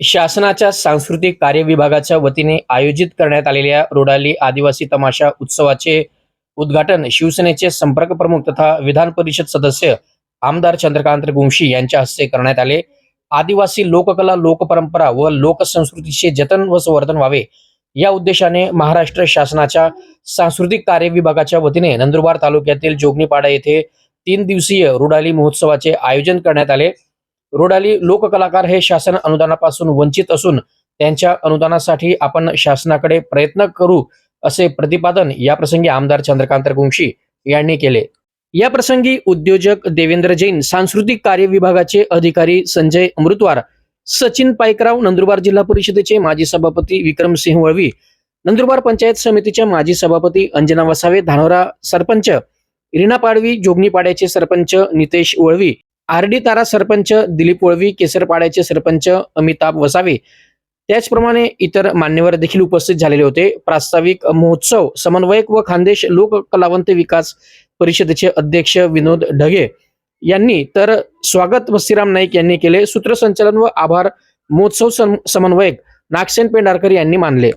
शासनाच्या सांस्कृतिक कार्य विभागाच्या वतीने आयोजित करण्यात आलेल्या रोडाली आदिवासी तमाशा उत्सवाचे उद्घाटन शिवसेनेचे संपर्क प्रमुख तथा विधान परिषद सदस्य आमदार चंद्रकांत गुंशी यांच्या हस्ते करण्यात आले. आदिवासी लोककला लोकपरंपरा व लोकसंस्कृतीचे जतन व संवर्धन व्हावे. या उद्देशाने महाराष्ट्र शासनाच्या सांस्कृतिक कार्य विभागाच्या वतीने नंदुरबार तालुक्यातील जोगणीपाडा येथे तीन दिवसीय रुडाली महोत्सवाचे आयोजन करण्यात आले. रोडाली लोककलाकार हे शासन अनुदानापासून वंचित असून त्यांच्या अनुदानासाठी आपण शासनाकडे प्रयत्न करू असे प्रतिपादन याप्रसंगी आमदार चंद्रकांत गुंशी यांनी केले. या प्रसंगी उद्योजक देवेंद्र जैन सांस्कृतिक कार्य विभागाचे अधिकारी संजय अमृतवार सचिन पायकराव नंदुरबार जिल्हा परिषदेचे माजी सभापती विक्रमसिंह वळवी नंदुरबार पंचायत समितीच्या माजी सभापती अंजना वसावे धानोरा सरपंच रीना पाडवी जोगनीपाड्याचे सरपंच नितेश वळवी आरडी तारा सरपंच दिलीप वळवी केसरपाड्याचे सरपंच अमिताभ वसावे. त्याचप्रमाणे इतर मान्यवर देखील उपस्थित झालेले होते. प्रास्ताविक महोत्सव समन्वयक व खानदेश लोक कलावंत विकास परिषदेचे अध्यक्ष विनोद ढगे यांनी तर स्वागत बस्तीराम नाईक यांनी केले. सूत्रसंचालन व आभार महोत्सव सम- समन्वयक नागसेन पेंढारकर यांनी मानले.